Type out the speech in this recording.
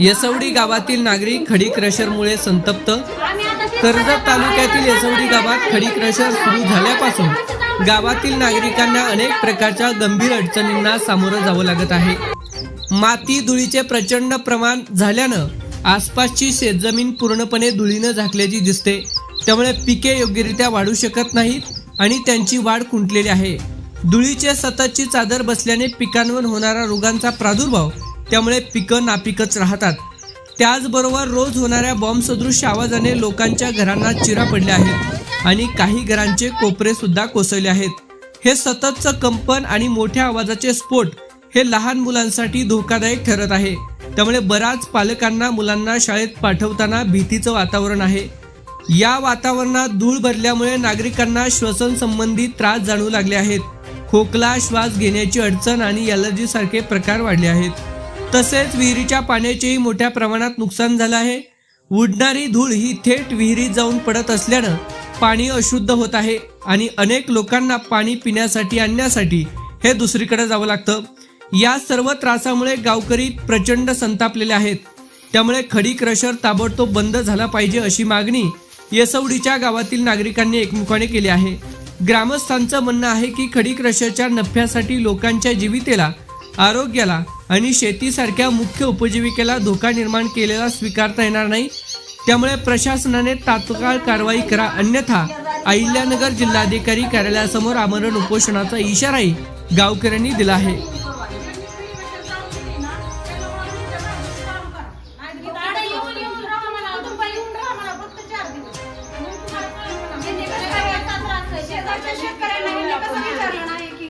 येसवडी गावातील नागरिक खडी क्रशरमुळे संतप्त. कर्जत तालुक्यातील येसवडी गावात खडी क्रशर सुरू झाल्यापासून गावातील नागरिकांना अनेक प्रकारच्या गंभीर अडचणींना सामोरं जावं लागत आहे. माती धुळीचे प्रचंड प्रमाण झाल्यानं आसपासची शेतजमीन पूर्णपणे धुळीनं झाकल्याची दिसते. त्यामुळे पिके योग्यरित्या वाढू शकत नाहीत आणि त्यांची वाढ खुंटलेली आहे. धुळीचे सततची चादर बसल्याने पिकांवर होणारा रोगांचा प्रादुर्भाव त्यामुळे पिकं नापिकच राहतात. त्याचबरोबर रोज होणाऱ्या बॉम्बसदृश्य आवाजाने लोकांच्या घरांना चिरा पडल्या आहेत आणि काही घरांचे कोपरे सुद्धा कोसळले आहेत. हे सततचं कंपन आणि मोठ्या आवाजाचे स्फोट हे लहान मुलांसाठी धोकादायक ठरत आहे. त्यामुळे बराच पालकांना मुलांना शाळेत पाठवताना भीतीचं वातावरण आहे. या वातावरणात धूळ भरल्यामुळे नागरिकांना श्वसन संबंधी त्रास जाणवू लागले आहेत. खोकला श्वास घेण्याची अडचण आणि एलर्जीसारखे प्रकार वाढले आहेत. तसेच विहिरीच्या पाण्याचेही मोठ्या प्रमाणात नुकसान झालं आहे. उडणारी धूळ ही थेट विहिरीत जाऊन पडत असल्यानं पाणी अशुद्ध होत आहे आणि अनेक लोकांना पाणी पिण्यासाठी आणण्यासाठी हे दुसरीकडे जावं लागतं. या सर्व त्रासामुळे गावकरी प्रचंड संतापलेले आहेत. त्यामुळे खडी क्रशर ताबडतोब बंद झाला पाहिजे अशी मागणी येसवडीच्या गावातील नागरिकांनी एकमुखाने केली आहे. ग्रामस्थांचं म्हणणं आहे की खडी क्रशरच्या नफ्यासाठी लोकांच्या जीवितेला आरोग्याला आणि शेतीसारख्या मुख्य उपजीविकेला धोका निर्माण केलेला स्वीकारता येणार नाही. त्यामुळे प्रशासनाने तात्काळ कारवाई करा. अन्यथा अहिल्यानगर जिल्हाधिकारी कार्यालयासमोर आमरण उपोषणाचा इशाराही गावकऱ्यांनी दिला आहे.